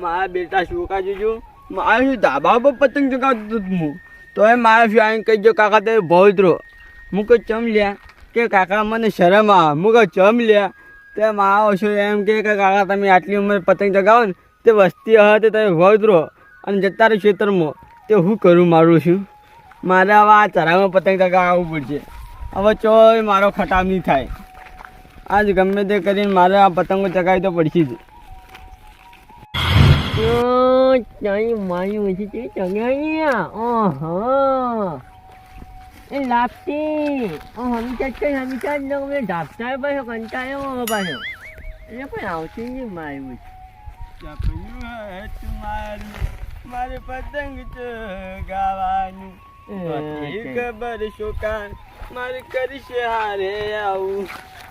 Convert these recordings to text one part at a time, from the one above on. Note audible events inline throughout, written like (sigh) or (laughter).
મારા બેટા શું કાજું છું મારે શું ધાબા પર પતંગ ચગાવતો હું? તો એ મારા શું આવીને કહી દો કાકા તમે ભોતરો હું કહું, ચમ લ્યા? કે કાકા, મને શરમ આવે. હું કહું, ચમ લ્યા? તે મારા શું એમ કે, કાકા, તમે આટલી ઉંમર પતંગ ચગાવો ને, તે વસ્તી હવે તમે ભોતરો અને જતા રહે ખેતરમાં, તે હું કરું મારું શું? મારે હવે આ ચરામાં પતંગ ચગાવવું પડશે. હવે ચોય મારો ખટામ નહીં થાય. આજ ગમે તે કરીને મારે આ પતંગો ચગાવી તો પડશે જ. ચાઈ મારી ઓછી તે ચગાવ્યા ઓહો એ લાપતી ઓ હમી ચાટ કઈ હમી ચાટ ન મેં ઢાપતા પાછો કંટાળ્યો હવે પાછો એટલે કોઈ આવતી નહીં મારી ઓછી મારે પતંગ નથી ખબર શોકાન મારે કરીશે હારે આવું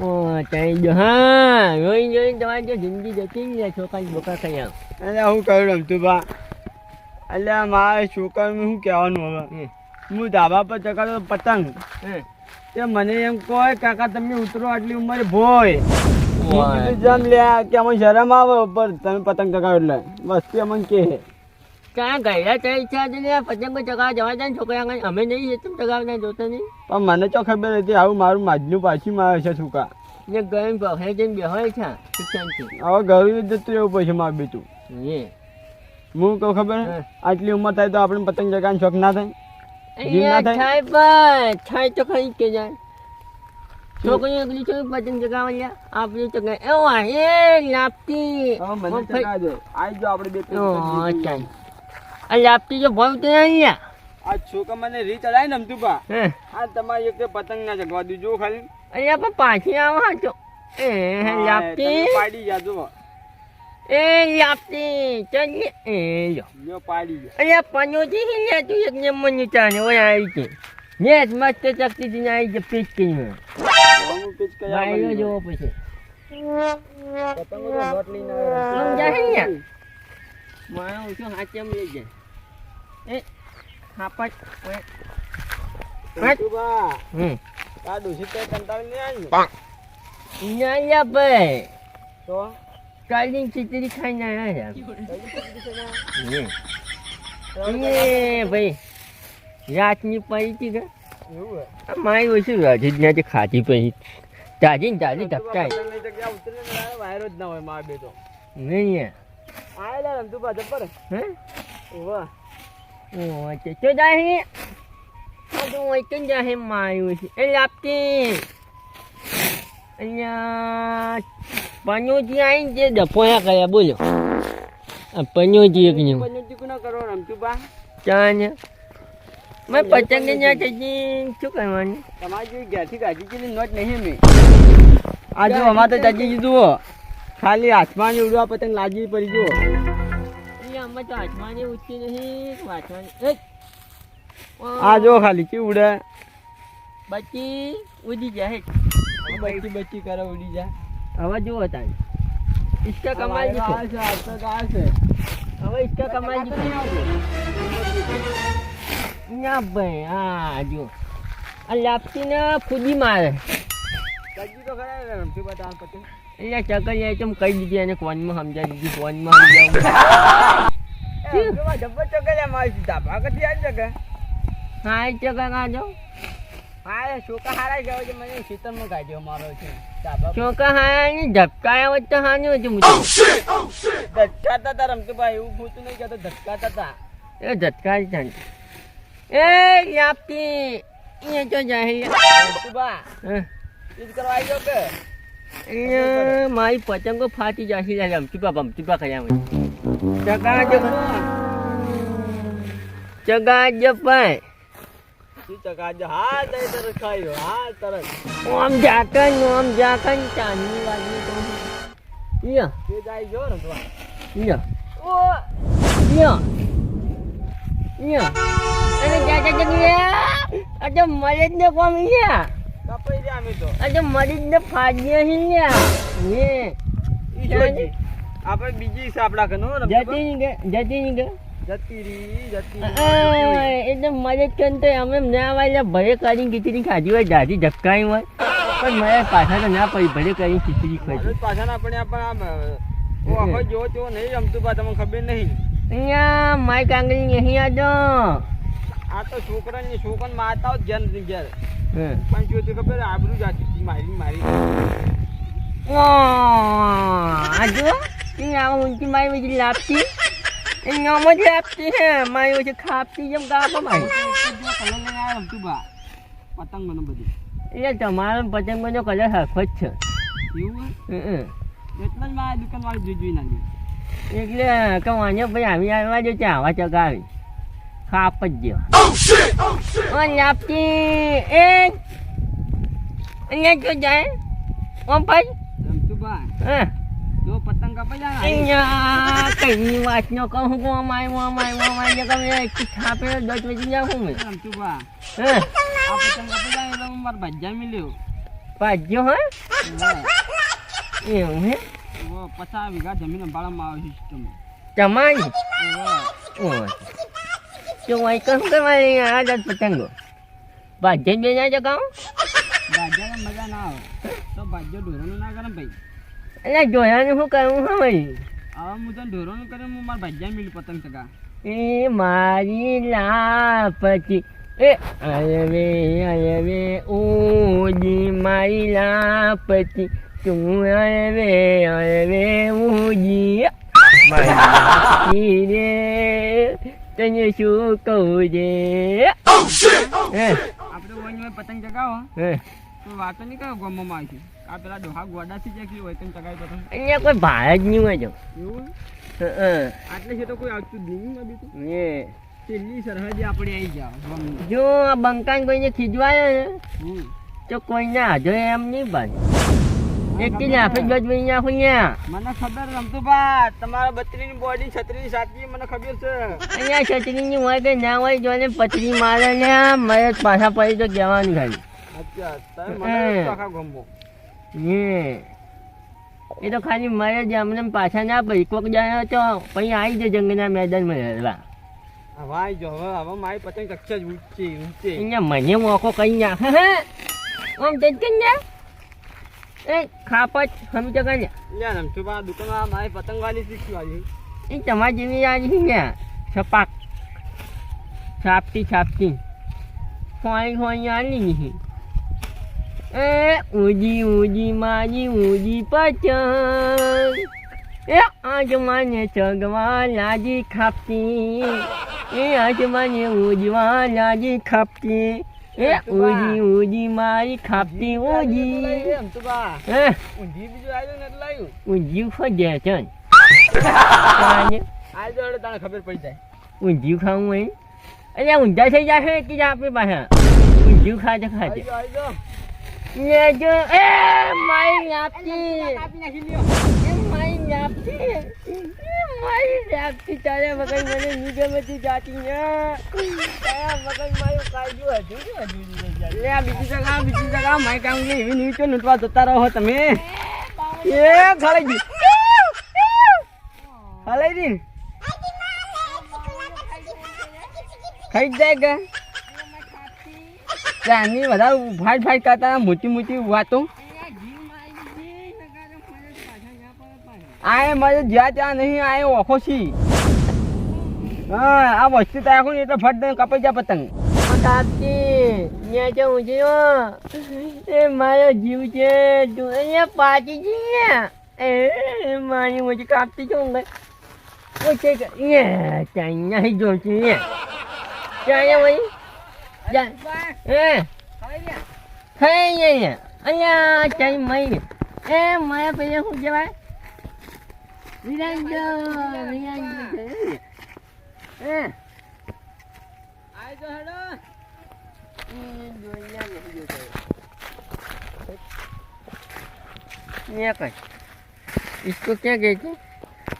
ઓ ચાઈ જો હા રોઈ જોઈ તમારી જો જિંદગી જતી જાય છોકરા બોકા ખાઈ આવ એટલે હું કહ્યું રમતું બા એટલે મારા છોકરાને શું કહેવાનું હવે? હું ધાબા પર ચકાતો પતંગ. તે મને એમ કહે કાકા તમે ઉતરો આટલી ઉંમરે ભોય. હું જમ લ્યા કે અમને શરમ આવે ઉપર તમે પતંગ ચગાવો એટલે. વસ્તુ અમને કે ક્યાં ગયા ત્યાં ઈચ્છા હતી ને પતંગ ચગાવવા જવા જાય છોકરા અમે નહીં જતું ચગાવતા જોતા નહીં. પણ મને તો ખબર હતી આવું મારું માજનું પાછી મારે છે છોકરા. ને ગયું બહે જઈને બેહોય છે શિક્ષણથી હવે ઘરે જતું રહેવું પછી મારું બેટું એ હું કહું ખબર? આટલી ઉંમર થાય તો આપણે પતંગ ચગાવવાનો શોખ ના થાય? જીવ ના અહીંયા થાય? થાય પણ થાય તો ખરી કે જાય. છોકરીઓ એકલી છોકરી પતંગ ચગાવવા લ્યા? આપણે તો ગઈ એવા એ લાપતી. મને ચગાવજો. આવી જો આપણે બે ત્રણ ઓ પતંગ ચાલ. આ લાપતી જો ભાવ તો અહીંયા આ છોકરા મને રીત ચડાય ને પા આ તમારી એક પતંગ ના ચગવા દીજો ખાલી. અહીંયા પણ પાછી આવો એ લાપતી. પાડી જાજો. એ આપતી ચાલ એ લો લ્યો. પાડી ગયો અહીંયા છે ને તું એક ને મને ચાને ઓય આવી છે ને મસ્ત ચકતી થી આવી છે પીચ કરીને. હું પીચ કર્યા બાયલો બની પછી. પતંગો તો લઈને આવ્યો. ને મારા હાચેમ લઈ જાય. એ ખાપટ ઓય. બા હમ. ડોશી તો કંટાળી નહીં આવી ને ના ભાઈ. તો? કાલની ખીચડી આવ્યા છે એ ભાઈ રાતની પડી હતી કે મારી ઓછી રાજી જ નથી ખાધી પછી તાજી ને તાજી ધપકાયની ને વાયરો જ ના હોય માર બે તો નહીં આયેલા રમતું બા પર હે ઓવા ઓ તો જાહે તો તો જાહે મારી ઓછી એ લાપતી અહીંયા પનોજી આવીને જે ડફોયા કર્યા બોલો. આ પનોજી એક ને પંચી કુના કરો રમતું બા ચાને. મેં પતંગ ને થઈ શું કરવાનું? તમારી જેવી ઘેરથી ગાજી જેવી નોટ નહીં મેં આ જો અમારે તો જાજી જુઓ ખાલી આસમાન ઉડવા પતંગ લાગી પડી એટલે આમાં તો હાથમાં ઉઠી નહીં વાંચવાની. આ જો ખાલી કે ઉડે. બચી ઉડી જાય. બચી બચી કરે ઉડી જાય. હવે જુઓ તાન इसका कमाल વાયરો देखो આવે છે, આ તો આ છે. હવે इसका कमाल देखो ના ભાઈ હા જો આ લાપસી ને ફૂદી મારે જાજી તો ખરા ને રમતું બા તાર પતંગ એટલે ચકલ જાય તો કહી દીધી એને કોનમાં સમજાવી દીધી કોનમાં સમજાવું એ રમતું બા જબ્બર ચગડ્યા મારી સીધા ભાગથી આવી જગે હા ચકા કાઢો હા શોકા હારા ગયા છે. મને ખેતરમાં કાઢ્યો મારો છે. શોકા. ચોકા ની ધબકાયા વચ્ચે હાની હતું મુજબ. ધટકાતા હતા રમતું બા એવું ખોટું નહીં કહેતો ધટકાતા હતા. એ ઝટકા જ થાય એ લાપતી એ તો જાય રમતું બા હા? ઈ જ કરવા આવી ગયો કે? એ મારી પતંગો ફાટી જશે લે રમતીપા બમતીપા કર્યા મને ચગા જ ચગા જ ઓમ જાકન ઓમ જાકન ચાંદની વાગની તો ઈયા. તે જાય જો ઈયા. ઓ! ઈયા. ઈયા. અને જાજા જગ્યા આજે મરે જ ને કોમ ઈયા. કપાઈ રહ્યા અમે તો. આજે મરી જ ને ફાડ્યા હિલ્યા ને ઈ આપણે બીજી આપણા કનો જતી જતી જતી રહી જતી એટલે મદદ કરીને તો અમે ના વાય ભલે કરીને ખીચડી ખાધી હોય દાદી ધક્કાઈ હોય. પણ મારે પાછા તો ના પડી ભલે કરીને ખીચડી ખાધી. પાછા ના પણ આપણે આમ આખો જો જો નહીં રમતું બા તમને ખબર નહીં. અહીંયા માય કાંગરી નહીં આજો આ તો છોકરાની છોકરાને મારતા હોત ઘેર ને ઘેર. પણ જો તે ખબર આબરું જાતી મારી મારી. આજો આ ઊંચી મારી બધી લાપતી ઓછી ખાપતી જેમ કાપો મારી જો કલર લઈને આવ્યા રમતું બા પતંગ મને બધી એટલે તમારો પતંગનો કલર હરખો જ છે. એવું? એટલે જ મારા દુકાન વાળી જોઈ નાખી એટલે કવાને ભાઈ આવી આવવા જો આવા ચગાવી. ખાપ જ જો ઓ લાપતી એ અહીંયા જો જાય. ઓ ભાઈ. રમતું બા હા. જો ને, અહીંયા કઈની વાત ન કહું હું અમાય અમાય અમાય જે તમે એક થાપે દસ વજી જાઉં હું મેં બા હા આ પતંગ કપાઈ જાય એટલે હું મારા ભజ్જા મિલ્યો પાજો હા એવું હે ઓ પચાસ વીઘા જમીન અંબાળામાં આવે સિસ્ટમ તમારી ઓ તો વાય કહું કરવાની આ દસ પતંગો ભાજે બે ના જગાઓ ભાજ્યાને મજા ના આવે તો ભાજ્યો ઢોરોનું ના કરે ભાઈ એટલે જોયાનું શું કરવું હા ભાઈ? હવે હું તને ઢોરોનું કરે હું મારા ભજ્જા મિલ પતંગ ચગા એ મારી લાપતી એ અયવે અયવે ઉજી મારી લાપતી તું અયવે અયવે ઉજી મારી રે? તને શું કહું છે હે? આપણે ઓય પતંગ ચગાવો. હે? તો વાતો નહીં કરો ગમવામાં આવી આ પેલા ડોહા ગોડાથી જકી હોય તેમ ચગાવી પતંગ અહીંયા કોઈ ભાર જ નહીં હોય જો. એવું આટલે છે તો કોઈ આવતું નહીં નદી એ. છેલ્લી સરહદે આપણે આવી જાવ જો આ બંકાન કોઈને ખીજવાયો ને તો કોઈને હાજો એમ નહીં બને એકથી નાફે જ ગજવી નાખું ન્યા મને ખબર રમતું તમારા બત્રીની બોડી છત્રીની સાચી મને ખબર છે. અહીંયા છત્રીની હોય કે ના હોય જોને પતરી મારે ને મારે પાછા પડી તો કહેવાનું ખાલી. અચ્છા તમે મને આખા ગામમાં. હે એ તો ખાલી મરે જ અમને પાછા ના પડી. કોક જાય તો પછી આવી જાય જંગના મેદાનમાં રહેવા. હવે આવી જાઓ હવે હવે મારી પતંગ કક્ષા જ ઊંચી ઊંચી અહીંયા મને મોકો કઈ નાખે હે આમ તે જ ને એ ખાપત હમી તો કઈ લ્યા રમતું બા દુકાનમાં મારી પતંગ વાળી વાલી એ તમારી જેવી આવી ને. છપાક. છાપતી છાપતી ખોઈ ખોઈ આની છે એ ઉજી ઉજી મારી ઉજી પતંગ. એ આજ મને ચગવા લાજી ખાપતી. એ આજ મને ઉજવા લાજી ખાપતી. એ ઉજી ઉજી મારી ખાપતી ઉજી હે? ઊંધી બીજું આવ્યું ને આવ્યું ઊંધિયું ખોજે છે ને. (laughs) તાને આ જો એટલે તને ખબર પડી જાય. ઊંધિયું ખાવું હોય? એટલે ઊંધા થઈ જશે કે આપણી પાસે? ઊંધિયું ખાજે ખાજે. આવી જાઓ, આવી જાઓ. ને જો એ મારી નાપતી એ મારી નાપતી એ મારી નાપતી તારે મગજ મને નિગમતી જાતી ને તારા મગજ મારું કાઢ્યું હજુ હજુ. લે આ બીજી જગા બીજી જગા મારી કામ એવી નીચે લૂંટવા જતા રહો તમે એ ગઈ ખળાઈ ગઈ ખાઈ જાય કે ત્યાંની બધા ફાઈટ ફાઈટ કરતા મોટી મોટી વાતો. આ મારે જ્યાં ત્યાં નહીં, આ ઓખો છી. હા, આ વસ્તુ આખું ને એટલે ફટ કપાઈ જા પતંગ. કાપતી એ મારો જીવ છે, તું અહીંયા પાછી એ મારી મુझे કાપતી છું ઓછે કે એ ત્યાં નહીં જોતી ને ત્યાં વળી જા એ થઈ ગયા અહીંયા ચાઈ મઈ એ મારા પેલા શું કહેવાય વિરાંજો વિરાંજો એ આઈ જો હેડો Mira इसको क्या कहते हैं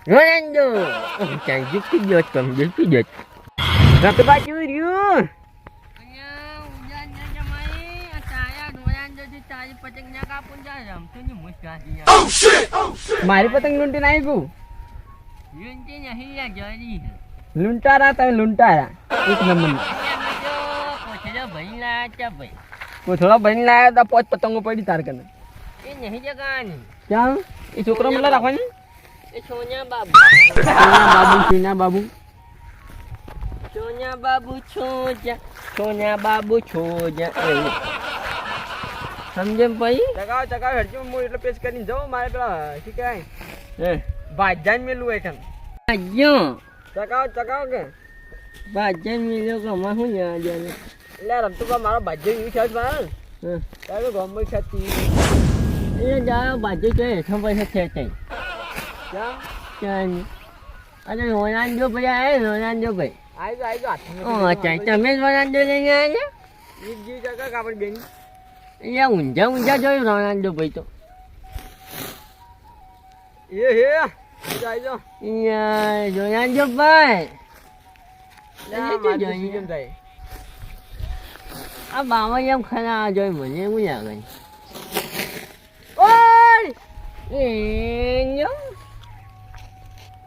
रोनाल्डो ચાલ જીતી ગયો તમે જીતી ગયો રકબા ચૂર્યું મારી પતંગ લૂંટી નાખી ગયું લૂંટારા તમે લૂંટારા. એક નંબર. થોડા બની લાયા તા પાંચ પતંગો પડી તાર કને. ક્યાં? એ છોકરો મને રાખવાની? એ સોનિયા બાબુ. સોના બાબુ સોના બાબુ. સોનિયા બાબુ છોજા સોનિયા બાબુ છો જા. એવું સમજે ભાઈ? ચગાવ ચગાવ હરજી હું એટલે પેશ કરીને જાઉં મારે પેલા શું કહેવાય? હે ભાજ્યાન મેલું એઠમ ભાજ્યો? ચગાવ ચગાવ કે? ભાજ્યાન મેલ્યો કે અમાર શું લેવા જાય એટલે રમતું પા મારો ભાજ્યો એવી છે મારે તારે ગમે છતી એ જા ભાજ્યો તો હેઠો પૈસા છે તે ક્યાં? ચાલ અરે રોનાલ્ડો ભાઈ આવે રોનાલ્ડો ભાઈ. આવી જો આવી જો હાથમાં તમે જ રોનાલ્ડો લઈને આવ્યા એક જીવ ચગાવ કાપડ બેન? અહીંયા ઊંઝા ઊંઝા જોયું રોનાલ્ડો ભાઈ તો. એ હે આવી જો. આવી જો અહીંયા રોનાલ્ડો ભાઈ. આ બાવા એમ ખરા જોઈ મને એવું લાગે એ.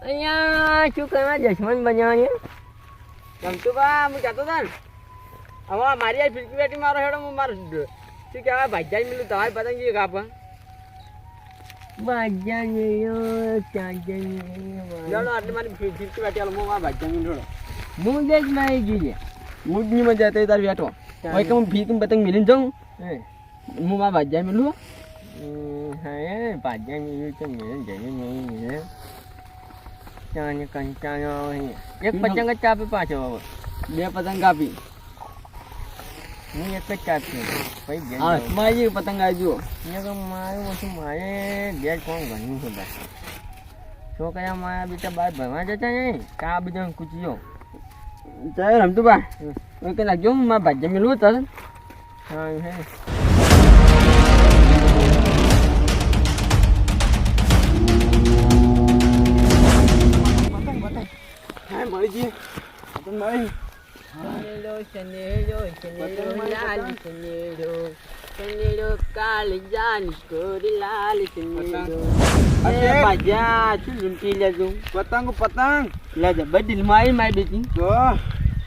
અહીંયા શું કરવા દુશ્મન બન્યા રમતું પા હું કહેતો હતા ને હવે મારી આ ફિરકી બેટી મારો હેડો હું મારો શું કહેવાય? ભાજ્યા મેલું તમારી પતંગ જે કાપા બાજા ગયો ચાજા જાણો આટલી મારી બેટી હાલો હું મારા ભાજ્યા મેલું હું જ મારી ગઈ મૂડની મજા હતી તાર બેઠો હવે કે હું ફીક પતંગ મેલીને જાઉં? હે. હું મારા ભાજ્યા મેલું હા. બાજા ગયો તો મેં જઈને નહીં કંટાળો એક પતંગ જ ચાપી પાછો બે પતંગ કાપી. હું એક જ ચાપી પછી ઘેર હા જાઉં. મારી જે પતંગ આવી જુઓ. ને કે મારું પછી મારે ગેર કોણ ઘણું છે બસ. છોકરા મારા બેટા બહાર ભણવા જતા નહીં આ બધા કૂચ્યો ચાલ રમતું બા. હવે કે લાગજો મારા ભાજ્યા મેલું તાર હા હે. હા મળી જઈએ. પતંગ મળી. સનેડો સનેડો સનેડો લાલ સનેડો સનેડો કાલ જાન કોરી લાલ સનેડો અરે બાજા શું લૂંટી લેજો પતંગ મારી બેટી જો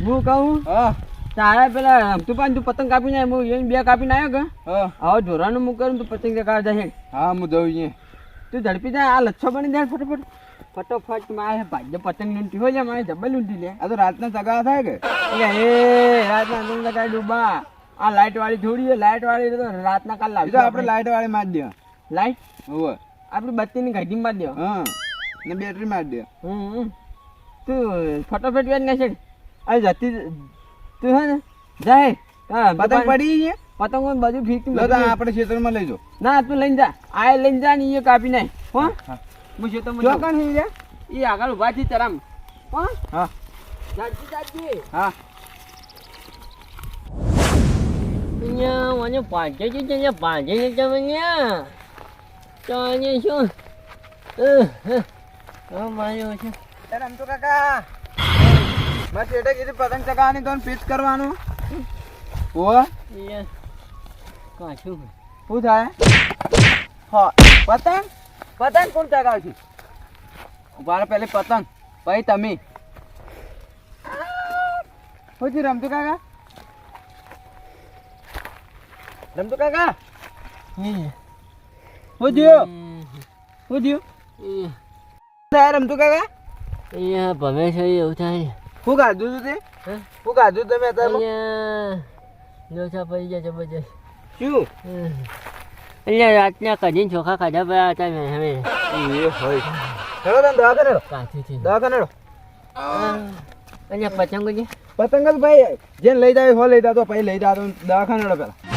હું કહું હા તારા પેલા તું પાન તું પતંગ કાપી નાય હું એને બે કાપી આવ્યો કે હા આવો ઢોરાનું કરું તું પતંગ કાઢ જાય હા હું દઉં અહીંયા તું ઝડપી જાય આ લચ્છો બની જાય ફટાફટ ફટોફટ મારે ભાગ્ય પતંગ લૂંટી હોય મારે જબ્બલ લૂંટી લે. આ તો રાતના સગા થાય કે? એટલે એ રાતના તું લગાડી ડૂબા આ લાઈટ વાળી થોડી લાઈટ વાળી તો રાતના કાલ લાવજો આપણે લાઈટ વાળી મારી દે લાઈટ? હોવે. આપણી બત્તીની ઘડી માર દે હા. ને બેટરી માર દે હમ તું ફટોફટ વેચ ને છે. આ જતી તું હે ને? જાય હા. પતંગ પડી છે? પતંગ ને બધું. લો આપણે ક્ષેત્રમાં લઈ જો ના તું લઈને જા. આ લઈને જા ને એ કાપી નાખ હો. હું ખેતરમાં જો. કાણ હી જા એ આગળ ઊભા છે તરામ હો? હા. જાજી જાજી હા. અહીંયા મને પાંચે છે અહીંયા પાંચે જ તમે ત્યાં તો અહીંયા શું. હા માર્યો છે. એ રમતો કાકા. મેં ચેટે કીધું પતંગ ચગાવવાની તો પીચ કરવાનું. ઓ કાશું શું થાય? હા પતંગ? પતંગ કોણ ચગાવે મારે પહેલે પતંગ. પછી તમે. પછી રમતું કાકા? રમતું કાકા? શું થયું? શું થયું? રમતું કાકા? અહીંયા છે એવું થાય. શું ખાધું તું તે? હે? ખાધું તમે અત્યારે લોચા પડી જાય જબરજસ્ત. શું? અહીંયા રાતના કઢીને ચોખા ખાધા પડ્યા હતા મેં હવે. એ હોય. ચલો તમે દવાખાને કાચું છે. દવાખાને હેલો અહીંયા પતંગો છે? પતંગ ભાઈ જેને લઈ જાય હો લઈ જાતો પછી લઈ જાતો દવાખાને હેલો પેલા.